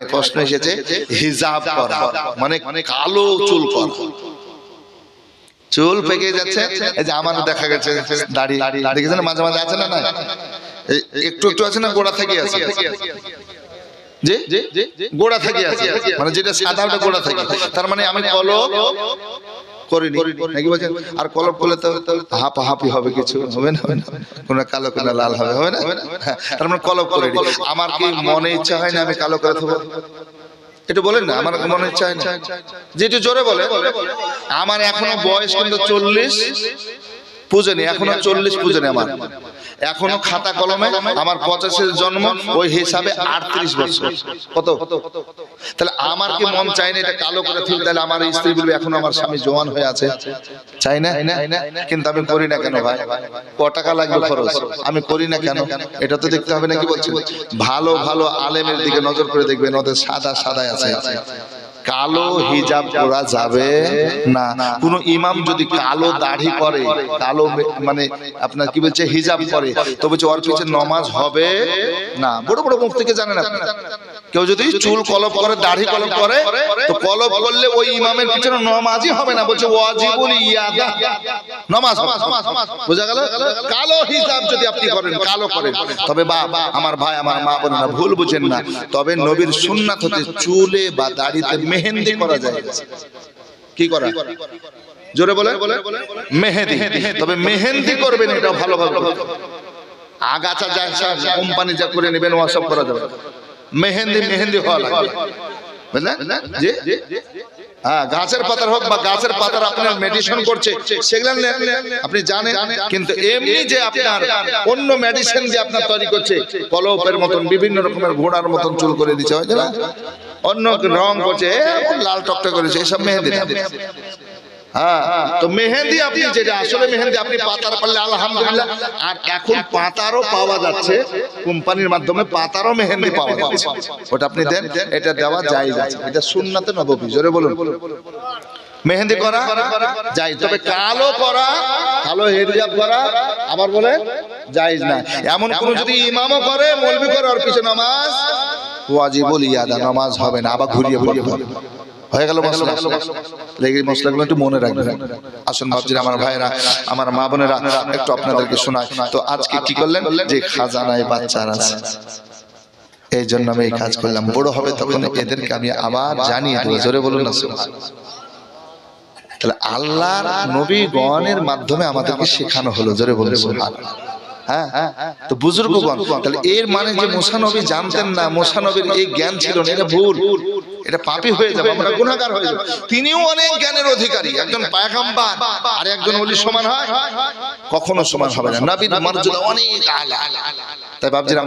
প্রশ্ন এসেছে, হিজাব করা মানে কালো চুল করা চুল পেকে যাচ্ছে, এই যে আমার দেখা গেছে, দাড়ি না মাঝে মাঝে আছে না না একটু একটু আছে না গোড়া থেকে আছে? যে গোড়া থেকে আছে মানে যেটা সাদা গোড়া থেকে তার মানে আমি কলপ করিনি নাকি বলছেন আর কলম করলে তো হাফ হাফি হবে কিছু হবে না কোন কালো কোন লাল হবে হবে না? হ্যাঁ, তার মানে কলম করে আমার কি মনে ইচ্ছা হয় না আমি কালো করে থাকব একটু বলেন না আমার মনে ইচ্ছা হয় না যে একটু জোরে বলে আমার এখনও বয়স কিন্তু চল্লিশ। পুজো নেই এখনও চল্লিশ পুজো নেই আমার। এখনও খাতা কলমে আমার পঁচাশির জন্ম, ওই হিসাবে আটত্রিশ বছর। কত? তাহলে আমার কি মন চাই না এটা কালো করে ফেল? তাহলে আমার স্ত্রী বলবে, এখন আমার স্বামী জোয়ান হয়ে আছে। চাই না? কিন্তু আমি করি না কেন ভাই? ক টাকা লাগবে খরচ? আমি করি না কেন? এটা তো দেখতে হবে নাকি বলছি ভালো ভালো আলেমের দিকে নজর করে দেখবেন, ওদের সাদা সাদা আছে। কালো হিজাব পরা যাবে না। কোন ইমাম যদি কালো দাড়ি করে কালো মানে আপনার কি বলছে হিজাব করে তো বলছে ওর পিছনে নমাজ হবে? না বড় বড় মুখ থেকে জানেন আপনি কেউ যদি চুল কলপ করে দাড়ি কলপ করে তো কলপ করলে ওই ইমামের পিছনে নমাজই হবে না। বলছে ওয়াজিবুল ইয়াদা। নমাজ হবে। বোঝা গেল? কালো হিজাব যদি আপনি করেন কালো করেন। তবে বা আমার ভাই আমার মা বোনেরা ভুল বুঝেন না। তবে নবীর সুন্নাত হতে চুলে বা দাড়িতে মেহেন্দি করা যায়। কি করা? জোরে বলে মেহেদি তবে মেহেন্দি করবেন এটা ভালোভাবে করতে হবে। আগাছা যা কোম্পানি যা করে নেবেন ওসব করা যাবে। মেহেন্দি মেহেন্দি হওয়া লাগবে। বুঝলেন? জি? হ্যাঁ গাছের পাতার হোক বা গাছের পাতার আপনার মেডিসিন করছে সেগুলো আপনি জানেন কিন্তু এমনি যে আপনার অন্য মেডিসিন যে আপনার তৈরি করছে কলপের মতন বিভিন্ন রকমের ঘোড়ার মতন চুল করে দিচ্ছে হয় না? অন্য রং করছে লাল টকটক করেছে এসব মেহেন্দি না। হ্যাঁ তো মেহেন্দি আপনি যেটা আসলে আপনি পাতার পারলে আলহামদুলিল্লাহ। আর এখন পাতারও পাওয়া যাচ্ছে কোম্পানির মাধ্যমে পাতারও পাওয়া যাচ্ছে। ওটা আপনি দেন এটা দেওয়া যায় যাচ্ছে। এটা সুন্নাতে নববী জোরে বলুন। মেহেন্দি করা যাই তবে কালো করা কালো হেরিজাব করা আবার বলে জায়েজ না। এমন কোন যদি ইমামও করে মলবি করে ওর পিছনে নামাজ ওয়াজিবুল ইয়াদা নামাজ হবে না আবার ঘুরিয়ে হবে। হয়ে গেল মশলা লেগে মশলাগুলো? একটু মনে রাখবেন। আসুন ভাবছি আমার ভাইরা আমার মা বোনেরা একটু আপনাদেরকে শোনায় তো আজকে কি করলেন? যে খাজানায় বাচ্চার আছে। এই জন্য আমি এই কাজ করলাম। বড় হবে তখন এদেরকে আমি আবার জানিয়ে দেবো। জোরে বলুন না তাহলে আল্লাহর নবী গণের মাধ্যমে আমাদেরকে শেখানো হলো। জোরে বলুন। হ্যাঁ তো বুজুর্গগণ তাহলে এর মানে যে মোসানবী জানতেন না মোসানবীর এই জ্ঞান ছিল না এটা ভুল। এটা পাপি হয়ে যাবে আমরা গুণাগার হয়ে যাব। তিনিও অনেক জ্ঞানের অধিকারী একজন পায়গাম্বার আর একজন ওলি সমান হয়। কখনো সমান হবে না। নবীর মর্যাদা অনেক আলা। তাই ভাবছি আমার